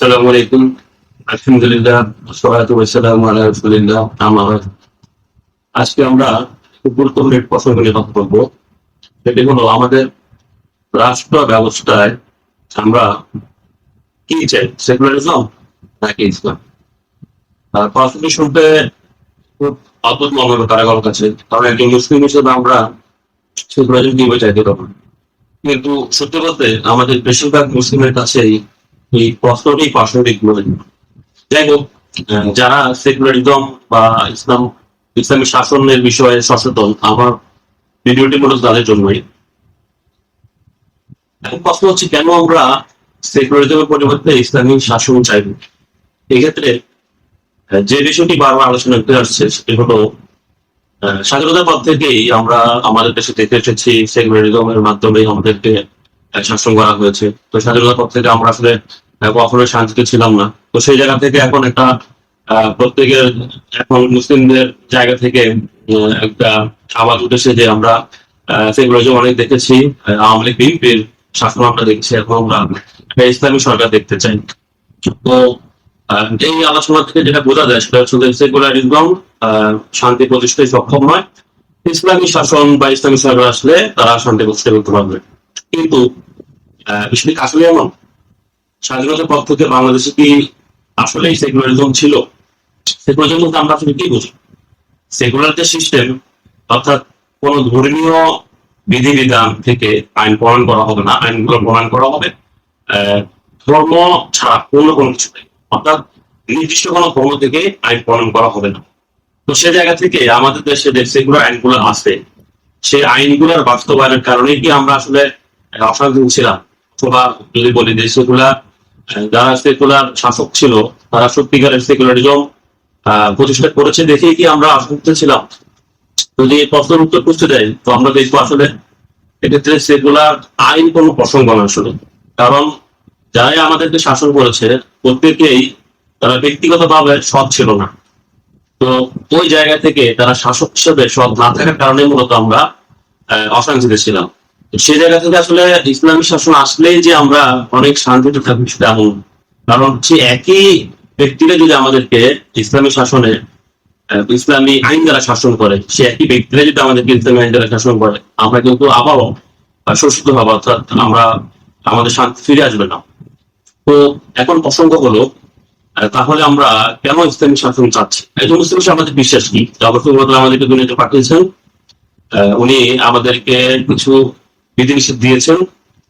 আসসালামু আলাইকুম। আলহামদুলিল্লাহ সহায়ত ওয়াসালাম আলা রাসূলিল্লাহ বাদ। আজকে আমরা গুরুত্বপূর্ণ প্রসঙ্গ নিয়ে কথা বলব। সেটি হলো আমাদের রাষ্ট্র ব্যবস্থায় আমরা কি চাই, সেকুলারিজম নাকি ইসলাম? আর প্রশ্নটি শুনতে খুব অদ্ভুত মনে হলো কারাগার কাছে কারণ একজন মুসলিম হিসেবে আমরা সেকুলারিজম কি চাইতে পারব। কিন্তু সত্যি বলতে আমাদের বেশিরভাগ মুসলিমের কাছেই এই প্রশ্নটি প্রাসঙ্গিক মনে যাই হোক যারা সেকুলারিজম বা ইসলাম, ইসলামী শাসনের বিষয়ে সচেতন, আমার ভিডিওটি মূলত তাদের জন্যই। এখন প্রশ্ন হচ্ছে, কেন আমরা সেকুলারিজমের পরিবর্তে ইসলামী শাসন চাইব এক্ষেত্রে যে বিষয়টি বারবার আলোচনা করে আসছে, সেটি হলো স্বাধীনতার পর থেকেই আমরা আমাদের দেশে দেখে এসেছি, সেকুলারিজমের মাধ্যমে আমাদেরকে শাসন করা হয়েছে। তো স্বাধীনতার পর থেকে আমরা আসলে আহ, কখনোই শান্তিতে ছিলাম না। তো সেই জায়গা থেকে এখন একটা প্রত্যেকের এখন মুসলিমদের জায়গা থেকে একটা আওয়াজ উঠেছে যে আমরা সেকুলারিজম অনেক দেখেছি আওয়ামী লীগ বিএনপির শাসন আমরা দেখছি এখন আমরা একটা ইসলামী সরকার দেখতে চাই। তো এই আলোচনা থেকে যেটা বোঝা যায় সেটা হচ্ছে সেকুলারিজম শান্তি প্রতিষ্ঠায় সক্ষম নয়। ইসলামী শাসন বা ইসলামী সরকার আসলে তারা শান্তি প্রতিষ্ঠা করতে পারবে। কিন্তু বিষয়টি আসলে এমন স্বাধীনতার পর থেকে বাংলাদেশে কি আসলে সেকুলারিজম ছিল? সেকুলারিজম বলতে আমরা আসলে কি বুঝি? সেকুলার যে সিস্টেম অর্থাৎ কোন ধর্মীয় বিধিবিধান থেকে আইন প্রণয়ন করা হবে না আইনগুলো প্রণয়ন করা হবে ধর্ম ছাড়া অন্য কোনো কিছু নেই। অর্থাৎ নির্দিষ্ট কোনো ধর্ম থেকে আইন প্রণয়ন করা হবে না। তো সে জায়গা থেকে আমাদের দেশে যে সেকুলার আইনগুলো আছে সেই আইনগুলোর বাস্তবায়নের কারণে কি আমরা আসলে অশান্তি ছিলাম? অথবা যদি বলি যে আহ, যারা সেকুলার শাসক ছিল, তারা সত্যিকারের সেকুলারিজম প্রতিষ্ঠা করেছে, দেখেই কি আমরা অশান্তি ছিলাম? যদি এই প্রশ্নের উত্তর খুঁজতে যাই, তো আমরা দেখব আসলে এক্ষেত্রে সেকুলার আইন কোনো প্রসঙ্গ না আসলে। কারণ যারাই আমাদেরকে শাসন করেছে, প্রত্যেকেই তারা ব্যক্তিগতভাবে সৎ ছিল না। তো ওই জায়গা থেকে তারা শাসক হিসেবে সৎ না থাকার কারণে মূলত আমরা অশান্তিতে ছিলাম। সেই জায়গা থেকে আসলে ইসলামী শাসন আসলেই যে আমরা অনেক শান্তিতে থাকব সেটা এমন কারণ সে একই ব্যক্তিরা যদি আমাদেরকে ইসলামী শাসনে ইসলামী আইন দ্বারা শাসন করে, সে একই ব্যক্তিরা যদি আমাদেরকে ইসলামী আইন দ্বারা শাসন করে, আমরা কিন্তু আবারও শোষিত হব, অর্থাৎ আমরা আমাদের শান্তি ফিরে আসবে না। তো এখন প্রসঙ্গ হলো তাহলে আমরা কেন ইসলামী শাসন চাচ্ছি? একজন মুসলিম আমাদের বিশ্বাস কি আমাদেরকে দুনিয়াতে পাঠিয়েছেন। উনি আমাদেরকে কিছু বিধিনিষেধ দিয়েছেন।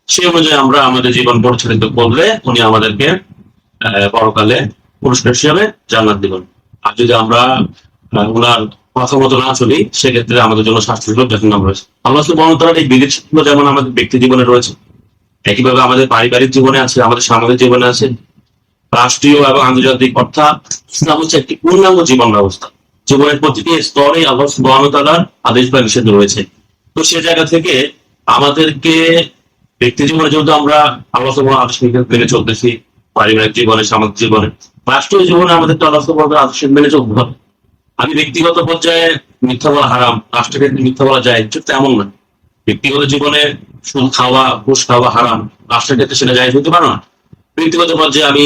সেই অনুযায়ী আমরা আমাদের জীবন পরিচালিত করলে উনি আমাদেরকে পরকালে পুরস্কার হিসাবে জান্নাত দিবেন। আর যদি আমরা ওনার কথা মতো না চলি, সেক্ষেত্রে আমাদের জন্য শাস্তি হিসেবে জাহান্নাম রয়েছে আল্লাহ সুবহানাহু ওয়া তাআলার এই বিধিনিষেধগুলো যেমন আমাদের ব্যক্তি জীবনে রয়েছে, একইভাবে আমাদের পারিবারিক জীবনে আছে, আমাদের সামাজিক জীবনে আছে। রাষ্ট্রীয় এবং আন্তর্জাতিক, অর্থাৎ ইসলাম হচ্ছে একটি পূর্ণাঙ্গ জীবন ব্যবস্থা। জীবনের প্রতিটি স্তরে আল্লাহ সুবহানাহু ওয়া তাআলার আদেশ বা নিষেধ রয়েছে। তো সে জায়গা থেকে আমাদেরকে ব্যক্তি জীবনে যেহেতু আমরা আল্লাহ আদেশ নিষেধ মেনে চলতেছি, পারিবারিক জীবনে, সামাজিক জীবনে, রাষ্ট্রীয় জীবনে আমাদের তো আল্লাহ আদেশ মেনে চলতে হবে। আমি ব্যক্তিগত পর্যায়ে মিথ্যা বলা হারাম রাষ্ট্রের ক্ষেত্রে মিথ্যা বলা যায়, এটা এমন না। ব্যক্তিগত জীবনে সুদ খাওয়া, ঘুষ খাওয়া হারাম, রাষ্ট্রের ক্ষেত্রে সেটা যায় হতে পারে না। ব্যক্তিগত পর্যায়ে আমি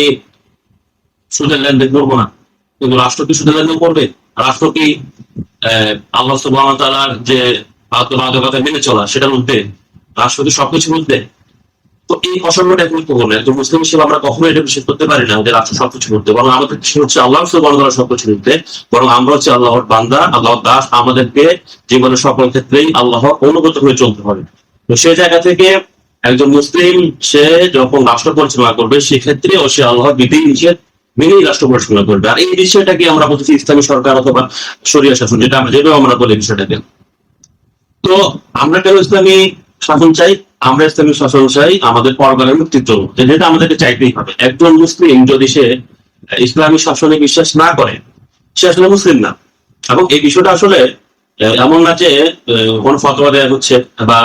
সুদের লেনদেন করব না, কিন্তু রাষ্ট্র কি সুদের লেনদেন করবে? রাষ্ট্র কি আল্লাহ সুবহানাহু ওয়া মেনে চলা মধ্যে সবকিছুর মধ্যে। তো এই প্রসঙ্গটা গুরুত্বপূর্ণ একজন মুসলিম হিসেবে আমরা কখনোই এটা বিশ্বাস করতে পারি না সবকিছু বরং আমাদের হচ্ছে আল্লাহ ওয়া সবকিছু বরং আমরা হচ্ছে আল্লাহর বান্দা, আল্লাহর দাস, আমাদেরকে জীবনের সকল ক্ষেত্রেই আল্লাহর অনুগত হয়ে চলতে হবে। তো সেই জায়গা থেকে একজন মুসলিম, সে যখন রাষ্ট্র পরিচালনা করবে, সেক্ষেত্রে ও সে আল্লাহর বিধি, নিষেধ মেনেই রাষ্ট্র পরিচালনা করবে। আর এই বিষয়টাকে আমরা বলতেছি ইসলামী সরকার অথবা শরিয়া শাসন, যেটা আমরা যেভাবে আমরা বলি বিষয়টাকে। তো আমরা কেন ইসলামী শাসন চাই? আমরা ইসলামী শাসন চাই আমাদের পরকালের মুক্তির জন্য। যেটা আমাদেরকে চাইতেই হবে। একজন মুসলিম যদি সে ইসলামী শাসনে বিশ্বাস না করে, সে আসলে মুসলিম না। এবং এই বিষয়টা আসলে এমন না যে কোনো ফতোয়া দেওয়া হচ্ছে বা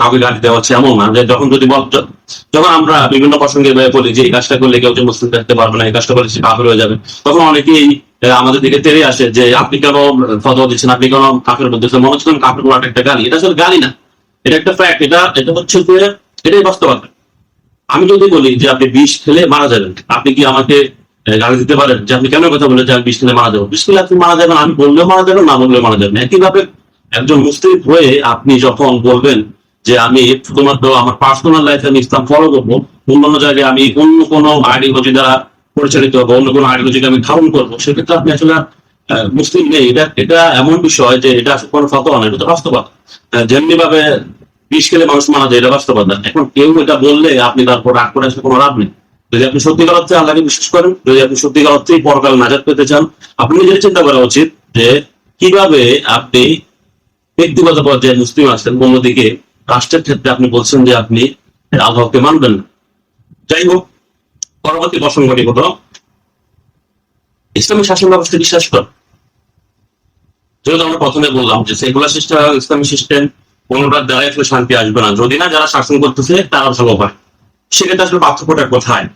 কাউকে গালি দেওয়া হচ্ছে এমন না। যে যখন যদি যখন আমরা বিভিন্ন প্রসঙ্গে বলি যে এই কাজটা করলে কেউ যে মুসলিম থাকতে পারবে না, এই কাজটা করলে সে কাফের হয়ে যাবে, তখন অনেকেই আমাদের দিকে তেড়ে আসে যে আপনি কেন ফতোয়া দিচ্ছেন, আপনি কেন কাফের বলতেছেন মনে হচ্ছে কাফের বলাটা একটা গালি। এটা আসলে গালি না। এটা একটা ফ্যাক্ট এটা এটা হচ্ছে যে এটাই বাস্তবতা। আমি যদি বলি যে আপনি বিষ খেলে মারা যাবেন, আপনি কি আমাকে গালি দিতে পারেন? যে আপনি কেন কথা বলে যে আমি বিষ খেলে মারা যাব? বিষ খেলে আপনি মারা যাবেন, আমি বললেও মারা যাবেন, না বললেও মারা যাবেন একইভাবে একজন মুসলিম হয়ে আপনি যখন বলবেন যে আমি শুধুমাত্র আমার পার্সোনাল লাইফে আমি ইসলাম ফলো করব, অন্যান্য জায়গায় আমি অন্য কোনো আইডিওলজি দ্বারা পরিচালিত বা অন্য কোনো আইডিওলজিকে আমি ধারণ করব, সেক্ষেত্রে আপনি আসলে মুসলিম নেই। এটা এটা এমন বিষয় যে এটা কোনো ফতোয়া নয় এটা বাস্তবতা। যেমনি ভাবে বিষ খেলে মানুষ মারা যায়, এটা বাস্তবতা। এখন কেউ এটা বললে আপনি তারপর রাগ করে আসলে কোনো লাভ নেই। যদি আপনি সত্যিকার অর্থে আল্লাহকে বিশ্বাস করেন, যদি আপনি সত্যিকার অর্থেই পরকাল নাজাত পেতে চান, আপনি নিজের চিন্তা করা উচিত যে কীভাবে আপনি ব্যক্তিগত পর্যায়ে মুসলিম আছেন, অন্যদিকে রাষ্ট্রের ক্ষেত্রে আপনি বলছেন যে আপনি আল্লাহকে মানবেন না। যাই হোক পরবর্তী প্রসঙ্গটি হলো ইসলামী শাসন ব্যবস্থা বিশ্বাস কর। যেহেতু আমরা প্রথমে বললাম যে সেগুলা সিস্টেম, ইসলামী সিস্টেম কোনোটার দ্বারা আসলে শান্তি আসবে না। যদি না, যারা শাসন করতেছে তারা ভালো হয় সেক্ষেত্রে আসলে পার্থক্যটা কোথায়?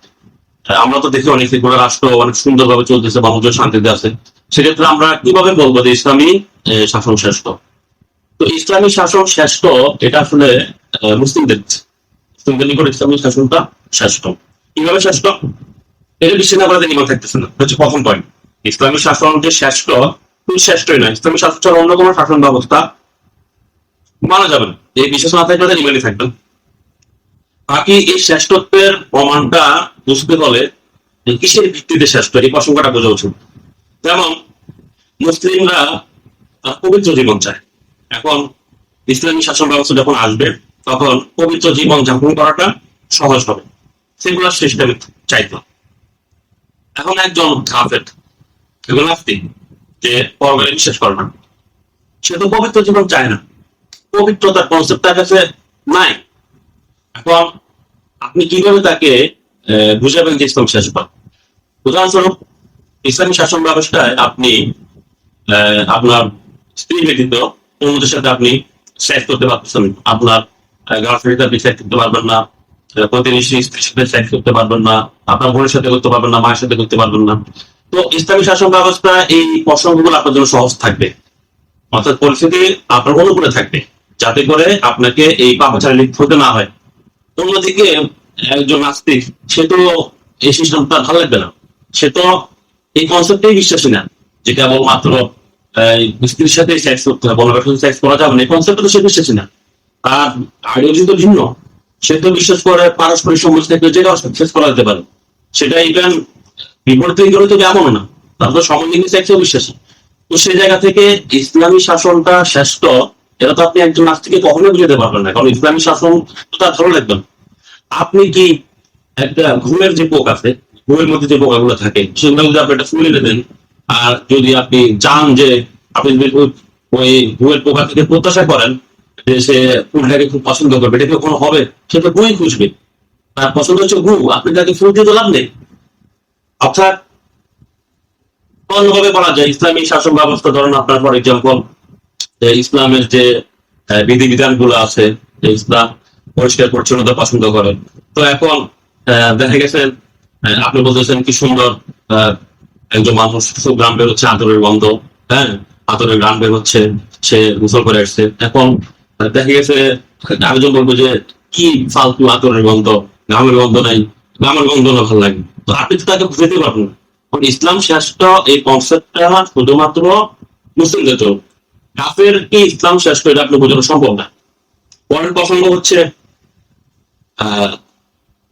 আমরা তো দেখি অনেক সেকুলার রাষ্ট্র অনেক সুন্দরভাবে চলতেছে, মানুষজন শান্তিতে আছে। সেক্ষেত্রে আমরা কীভাবে বলব যে ইসলামী শাসন শ্রেষ্ঠ? তো ইসলামী শাসন শ্রেষ্ঠ, এটা আসলে মুসলিমদের। মুসলিমদের নিকট ইসলামী শাসনটা শ্রেষ্ঠ। কীভাবে শ্রেষ্ঠ এটা বিশ্বের না করাতে নিমা থাকতেছে না। হচ্ছে প্রথম পয়েন্ট ইসলামী শাসন যে শ্রেষ্ঠ শুধু শ্রেষ্ঠই নয়। ইসলামী শাসন ছাড়া অন্য কোনো শাসন ব্যবস্থা মানা যাবে না। এই বিশ্বাস না থাকলে নিমানি থাকবেন বাকি এই শ্রেষ্ঠত্বের প্রমাণটা বুঝতে হলে কিসের ভিত্তিতে শ্রেষ্ঠ, এই প্রসঙ্গটা বোঝা উচিত। যেমন, মুসলিমরা পবিত্র জীবন চায়। এখন ইসলামী শাসন ব্যবস্থা যখন আসবে, তখন পবিত্র জীবন যাপন করাটা সহজ হবে। সেগুলো সিস্টেম চাইতো। এখন একজন কাফের নাস্তিক যে পরকালে বিশ্বাস করে না। সে তো পবিত্র জীবন চায় না। পবিত্রতার কনসেপ্ট তার কাছে নাই। এখন আপনি কীভাবে তাকে বুঝাবেন যে ইসলাম শেষ পান উদাহরণস্বরূপ, ইসলামী শাসন ব্যবস্থায় আপনি আপনার স্ত্রী ব্যতীত অন্যদের সাথে আপনি সেক্স করতে পারতেছেন আপনার গার্লফ্রেন্ডের সাথে সেক্স করতে পারবেন না। প্রতিবেশী স্ত্রীর সাথে করতে পারবেন না আপনার বোনের সাথে করতে পারবেন না মায়ের সাথে করতে পারবেন না। তো ইসলামী শাসন ব্যবস্থা এই প্রসঙ্গগুলো আপনার জন্য সহজ থাকবে। অর্থাৎ পরিস্থিতি আপনার অনুকূলে থাকবে যাতে করে আপনাকে এই পাপাচারে লিপ্ত হতে না হয়। অন্যদিকে একজন নাস্তিক সে তো এই সিস্টেমটা ভালো লাগবে না। সে তো এই কনসেপ্টেই বিশ্বাসী না যে কেবলমাত্র আহ, স্ত্রীর সাথে সেক্স করতে হবে সাথে সেক্স করা যাবে না। এই কনসেপ্টে তো সে বিশ্বাসী না। আর আইডিওলজি তো ভিন্ন। সে তো বিশ্বাস করে পারস্পরিক সমাজ থেকে যেটা শেষ করা যেতে পারে। সেটা ইভেন বিপরীত গেলে তো এমনও না। তার তো সমাজ নিয়ে সেক্সও বিশ্বাসী তো সেই জায়গা থেকে ইসলামী শাসনটা শ্রেষ্ঠ, এটা তো আপনি একজন নাস্তিকে কখনোই বুঝাতে পারবেন না, কারণ ইসলামী শাসন তো তার ভালো লাগবে। আপনি কি একটা ঘুমের যে পোক আছে, ঘুমের মধ্যে যে পোকাগুলো থাকে, সেগুলো যদি আপনি একটা ফুলে দেন, আর যদি আপনি চান যে আপনি যদি ওই ঘুমের পোকা থেকে প্রত্যাশা করেন যে সে ফুলটাকে খুব পছন্দ করবে, এটা কখনো হবে? সে তো গুই খুঁজবে। তার পছন্দ হচ্ছে গু আপনি তাকে ফুল দিয়ে লাভ নেই। অর্থাৎ অন্যভাবে বলা যায়, ইসলামী শাসন ব্যবস্থা, ধরেন আপনার ফর এক্সাম্পল ইসলামের যে বিধিবিধানগুলো আছে, যে ইসলাম পরিষ্কার, পরিচ্ছন্নতা পছন্দ করে। তো এখন দেখা গেছে আপনি বলতেছেন কি সুন্দর একজন মানুষ গ্রাম বের হচ্ছে, আতরের গন্ধ হ্যাঁ? আতরের গান বের হচ্ছে, সে গোসল করে আসছে। এখন দেখা গেছে আরেকজন বলব যে, কি ফালতু আতরের গন্ধ? গ্রামের গন্ধ নাই, গ্রামের গন্ধ না ভালো লাগে। তো আপনি তো তাকে বুঝতে পারবেন ইসলাম শ্রেষ্ঠ এই কনসেপ্টটা শুধুমাত্র মুসলিমদের জন্য। কাফের কি ইসলাম শ্রেষ্ঠ এটা আপনি বোঝানো সম্ভব না। পরের প্রসঙ্গ হচ্ছে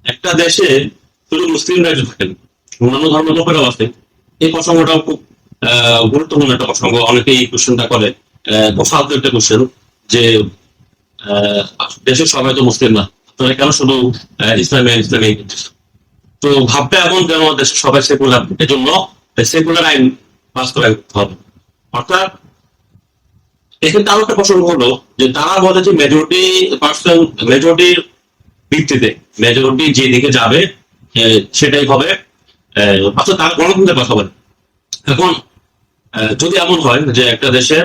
একটা দেশে শুধু মুসলিমরা থাকেন, অন্যান্য ধর্ম লোকেরাও আছে। এই প্রসঙ্গটাও খুব গুরুত্বপূর্ণ একটা প্রসঙ্গ। অনেকে এই কোশ্চেনটা করে। একটা কোশ্চেন যে দেশের সবাই তো মুসলিম না। তাহলে কেন শুধু ইসলামে, ইসলামী? তো ভাববে এমন যেন দেশের সবাই সেকুলার এর জন্য সেকুলার আইন বাস্তবায়ন হবে। অর্থাৎ, এক্ষেত্রে আরও একটা প্রসঙ্গ হলো যে, তারা বলে যে মেজরিটি পার্সন মেজরিটির ভিত্তিতে মেজরিটি যে দিকে যাবে সেটাই হবে। অর্থাৎ তারা গণতন্ত্রের কথা বলে। এখন যদি এমন হয় যে একটা দেশের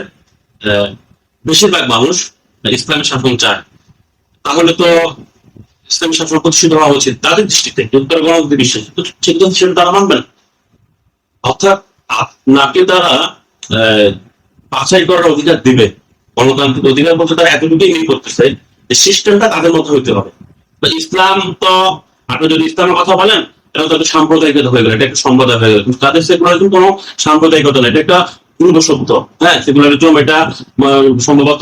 বেশিরভাগ মানুষ ইসলামের শাসন চায়। তাহলে তো ইসলামী শাসন প্রতিষ্ঠিত হওয়া উচিত তাদের দৃষ্টিতে তারা গণতন্ত্রে বিশ্বাস সেটা তারা মানবে না অর্থাৎ আপনাকে তারা বাছাই করার অধিকার দিবে। গণতান্ত্রিক অধিকার বলতে তারা এতটুকুই মিল করতেছে যে সিস্টেমটা তাদের মতো হইতে হবে। ইসলাম তো, আপনি যদি ইসলামের কথা বলেন, এটা তো একটা সাম্প্রদায়িকতা হয়ে গেল, এটা একটা সম্প্রদায় হয়ে গেল। তাদের সেকুলারিজম কোনো সাম্প্রদায়িকতা না এটা একটা পূর্ব সত্য হ্যাঁ সেকুলারিজম এটা সম্ভবত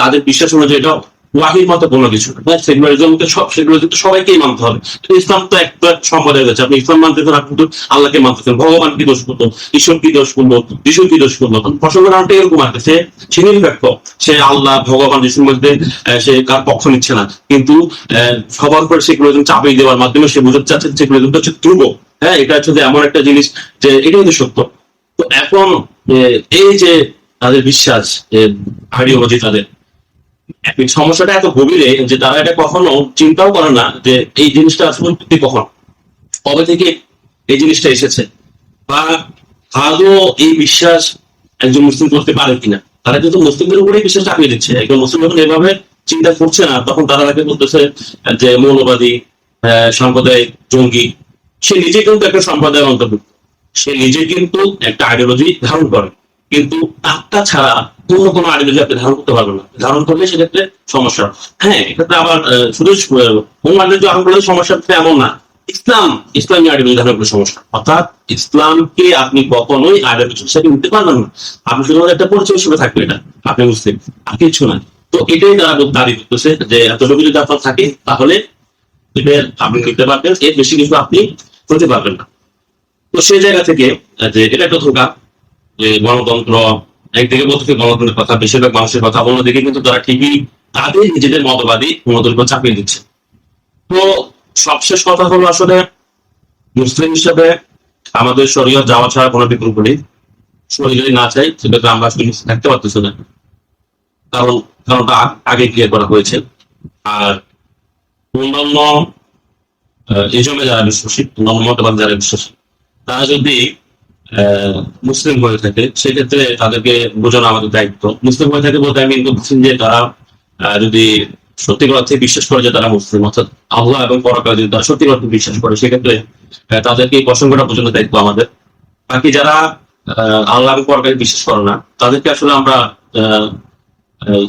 তাদের বিশ্বাস অনুযায়ী এটা ওয়াহির মতো কোনো কিছু। হ্যাঁ সেকুলারিজমকে সব সেকুলারিজম তো সবাইকেই মানতে হবে। ইসলাম তো একটা সম্প্রদায় আছে আপনি ইসলাম মানতেছেন আপনি তো আল্লাহকে মানতেছেন ভগবান কি দোষ করতো? ঈশ্বর কি দোষ করল? যিশু কি দোষ করল? প্রসঙ্গ নামটা এরকম আছে। সে সে নিরপেক্ষ সে আল্লাহ, ভগবান, যিশুর মধ্যে সে কার পক্ষ নিচ্ছে না। কিন্তু সবার উপর সেকুলারিজম চাপিয়ে দেওয়ার মাধ্যমে সে বোঝাতে চাচ্ছে সেগুলো সেকুলারিজমটা হচ্ছে ধ্রুব। হ্যাঁ এটা হচ্ছে যে এমন একটা জিনিস যে এটাই কিন্তু সত্য। তো এখন এই যে তাদের বিশ্বাস হারিয়ে তাদের সমস্যাটা এত গভীরে যে তারা এটা কখনো চিন্তাও করে না যে এই জিনিসটা আসলে কখন, কবে থেকে এই জিনিসটা এসেছে, বা আদৌ এই বিশ্বাস একজন মুসলিম করতে পারে কিনা। তারা কিন্তু মুসলিমদের উপরেই বিশ্বাস চাপিয়ে দিচ্ছে। একজন মুসলিম যখন এভাবে চিন্তা করছে না, তখন তারা তাকে বলতেছে যে মৌলবাদী সাম্প্রদায়িক জঙ্গি, সে নিজে কিন্তু একটা সম্প্রদায়ের অন্তর্ভুক্ত। সে নিজে কিন্তু একটা আইডিওলজি ধারণ করে। কিন্তু তারটা ছাড়া অন্য কোনো আইডিওলজি আপনি ধারণ করতে পারবেন না। ধারণ করলে সেক্ষেত্রে সমস্যা। হ্যাঁ এক্ষেত্রে আবার শুধু কোন আইডিওলজি ধারণ করলে সমস্যা এমন না। ইসলাম, ইসলামী আইডিওলজি ধারণ করলে সমস্যা। অর্থাৎ ইসলামকে আপনি কখনোই আইডিওলজি হিসেবে নিতে পারবেন না। আপনি শুধুমাত্র একটা পরিচয় হিসেবে থাকবে এটা। আপনি মুসলিম, আর কিছু না। তো এটাই তারা দাবি করতেছে যে এতটুকু যদি আপনার থাকে, তাহলে এটা আপনি নিতে পারবেন, এর বেশি কিছু আপনি করতে পারবেন না। তো সেই জায়গা থেকে যে এটা একটা ধোকা যে গণতন্ত্র একদিকে বলতেছে গণতন্ত্রের কথা বেশিরভাগ মানুষের কথা অন্যদিকে কিন্তু তারা ঠিকই তাদের নিজেদের মতবাদী অন্যদের উপর চাপিয়ে দিচ্ছে। তো সবশেষ কথা হলো আসলে মুসলিম হিসেবে আমাদের শরীয়ত যাওয়া ছাড়া কোনো বিকল্প নেই। শরীর যদি না চাই সেক্ষেত্রে আমরা আসলে থাকতে পারতেছি না। কারণ কারণটা আগে ক্লিয়ার করা হয়েছে। আর অন্যান্য আহ, ইজমে যারা বিশ্বাসী অন্যান্য মতবাদ যারা বিশ্বাসী তারা যদি মুসলিম হয়ে থাকে, সেক্ষেত্রে তাদেরকে বোঝানো আমাদের দায়িত্ব। মুসলিম হয়ে থাকে বলতে আমি বুঝছি যে তারা যদি সত্যিকার অর্থে বিশ্বাস করে যে তারা মুসলিম, অর্থাৎ আল্লাহ এবং পরকাল যদি তারা সত্যিকার অর্থে বিশ্বাস করে, সেক্ষেত্রে তাদেরকে এই প্রসঙ্গটা বোঝানো দায়িত্ব আমাদের। বাকি যারা আল্লাহ এবং পরকালে বিশ্বাস করে না, তাদেরকে আসলে আমরা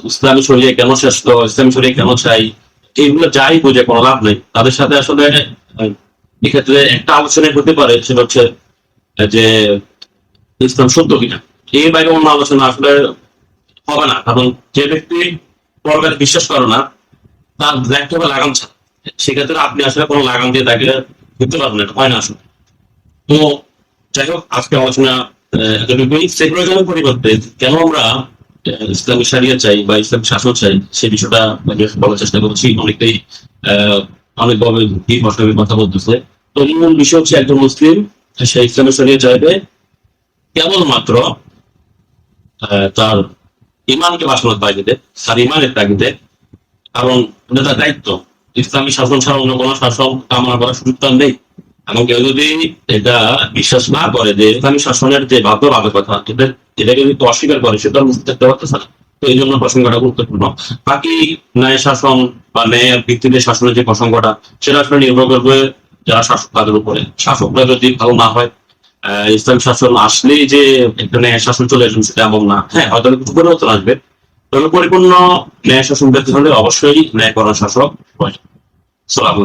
ইসলামী শরীরে কেন শ্রেষ্ঠ, ইসলামী শরীরে কেন চাই এইগুলো যাই বুঝে কোনো লাভ নেই। তাদের সাথে আসলে এক্ষেত্রে একটা আলোচনায় হতে পারে, সেটা হচ্ছে যে ইসলাম সত্য কিনা। এর বাইরে অন্য আলোচনা আসলে হবে না, কারণ যে ব্যক্তি পরকালে বিশ্বাস করে না, তার দেখতে হবে লাগাম ছাড়া। সেক্ষেত্রে আপনি আসলে কোনো লাগাম দিয়ে তাকে ধরতে পারবেন এটা হয় না আসলে। তো যাই হোক, আজকে আলোচনা এতটুকুই পরিবর্তে কেন আমরা ইসলামী সারিয়া চাই বা ইসলামী শাসন চাই, সেই বিষয়টা বলার চেষ্টা করছি। অনেকটাই অনেকভাবে কথা বলতেছে। তো বিষয় হচ্ছে একজন মুসলিম, সে ইসলামী সারিয়া চাইবে। কেবলমাত্র তার ইমানকে বাসনার তাগিদে তার ইমানের তাগিদে, কারণ এটা তার দায়িত্ব। ইসলামী শাসন ছাড়া অন্য কোনো শাসন কামনা করার সুযোগ তার নেই। এবং কেউ যদি এটা বিশ্বাস না করে যে ইসলামী শাসনের যে বাধ্য ভাবে কথা এটা এটাকে যদি অস্বীকার করে সেটা বুঝতে পারতেছে না। তো এই জন্য প্রসঙ্গটা গুরুত্বপূর্ণ। বাকি ন্যায় শাসন বা ন্যায়ের ভিত্তিতে শাসনের যে প্রসঙ্গটা, সেটা আসলে নির্ভর করবে যারা শাসক তাদের উপরে। শাসকরা যদি ভালো না হয় ইসলাম শাসন আসলেই যে এখানে শাসন চলে আসবে সেটা এমন না। হ্যাঁ হয়তো কিছু পরিবর্তন আসবে, তবে পরিপূর্ণ ন্যায় শাসন পেতে হলে অবশ্যই ন্যায় করার শাসক প্রয়োজন সালাম